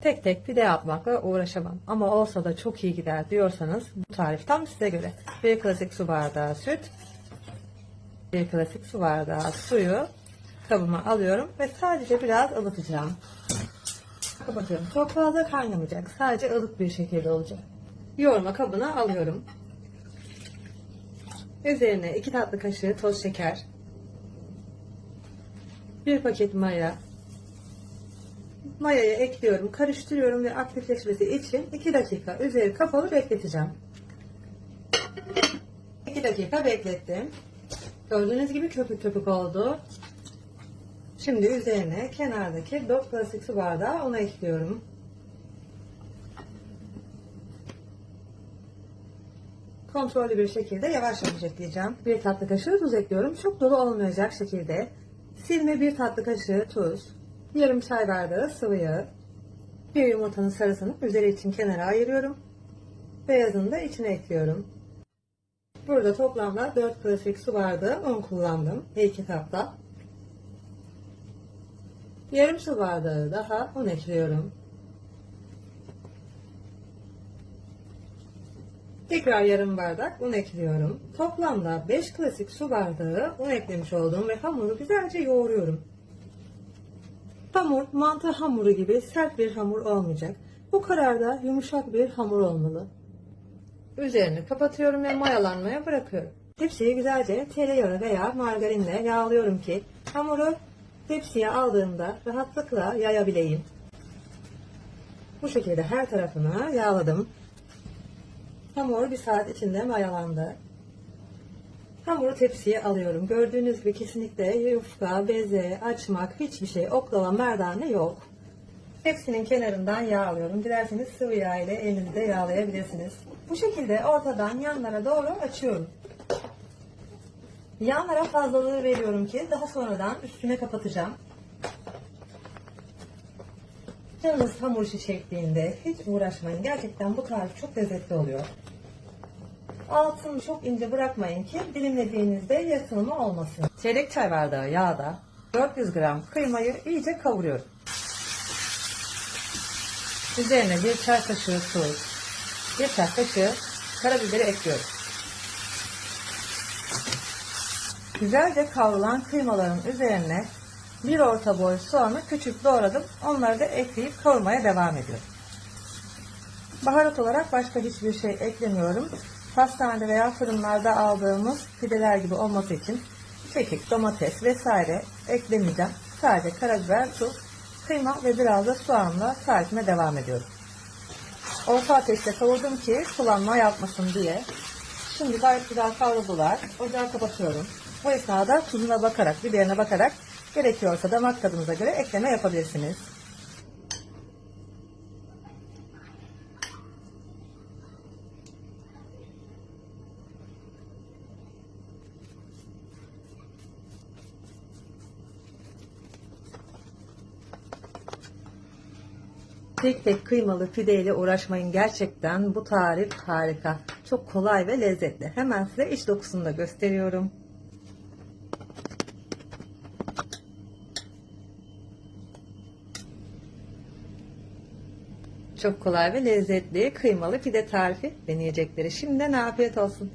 Tek tek pide yapmakla uğraşamam ama olsa da çok iyi gider diyorsanız bu tarif tam size göre. Bir klasik su bardağı süt, bir klasik su bardağı suyu kabıma alıyorum ve sadece biraz ılıtacağım. Kapatıyorum. Çok fazla kaynamayacak. Sadece ılık bir şekilde olacak. Yoğurma kabına alıyorum. Üzerine 2 tatlı kaşığı toz şeker, bir paket maya, mayayı ekliyorum, karıştırıyorum ve aktifleşmesi için 2 dakika üzeri kapalı bekleteceğim. 2 dakika beklettim. Gördüğünüz gibi köpük köpük oldu. Şimdi üzerine kenardaki 4 plastik su bardağı onu ekliyorum. Kontrollü bir şekilde yavaş yavaş ekleyeceğim. Bir tatlı kaşığı tuz ekliyorum. Çok dolu olmayacak şekilde. Silme bir tatlı kaşığı tuz. Yarım çay bardağı sıvı yağ. Bir yumurtanın sarısını üzeri için kenara ayırıyorum. Beyazını da içine ekliyorum. Burada toplamda 4 klasik su bardağı un kullandım. 2 kapta. Yarım su bardağı daha un ekliyorum. Tekrar yarım bardak un ekliyorum. Toplamda 5 klasik su bardağı un eklemiş olduğum ve hamuru güzelce yoğuruyorum. Hamur mantı hamuru gibi sert bir hamur olmayacak. Bu kararda yumuşak bir hamur olmalı. Üzerini kapatıyorum ve mayalanmaya bırakıyorum. Tepsiyi güzelce tereyağı veya margarinle yağlıyorum ki hamuru tepsiye aldığımda rahatlıkla yayabileyim. Bu şekilde her tarafına yağladım. Hamur bir saat içinde mayalandı. Hamuru tepsiye alıyorum. Gördüğünüz gibi kesinlikle yufka, beze, açmak, hiçbir şey, oklava, merdane yok. Tepsinin kenarından yağ alıyorum. Dilerseniz sıvı yağ ile elinizde yağlayabilirsiniz. Bu şekilde ortadan yanlara doğru açıyorum. Yanlara fazlalığı veriyorum ki daha sonradan üstüne kapatacağım. Yalnız hamur işi şeklinde hiç uğraşmayın. Gerçekten bu tarif çok lezzetli oluyor. Altını çok ince bırakmayın ki dilimlediğinizde yatılma olmasın. Çeyrek çay bardağı yağda 400 gram kıymayı iyice kavuruyorum. Üzerine bir çay kaşığı tuz, bir çay kaşığı karabiberi ekliyorum. Güzelce kavrulan kıymaların üzerine bir orta boy soğanı küçük doğradım. Onları da ekleyip kavurmaya devam ediyorum. Baharat olarak başka hiçbir şey eklemiyorum. Pastanede veya fırınlarda aldığımız pideler gibi olması için kekik, domates vesaire eklemeyeceğim. Sadece karabiber, tuz, kıyma ve biraz da soğanla tarifime devam ediyorum. Orta ateşte kavurdum ki sulanma yapmasın diye. Şimdi gayet güzel kavruldular. Ocağı kapatıyorum. Bu esnada tuzuna bakarak, biberine bakarak gerekiyorsa damak tadınıza göre ekleme yapabilirsiniz. Tek tek kıymalı pideyle uğraşmayın. Gerçekten bu tarif harika. Çok kolay ve lezzetli. Hemen size iç dokusunu da gösteriyorum. Çok kolay ve lezzetli kıymalı pide tarifi deneyecekleri. Şimdiden afiyet olsun.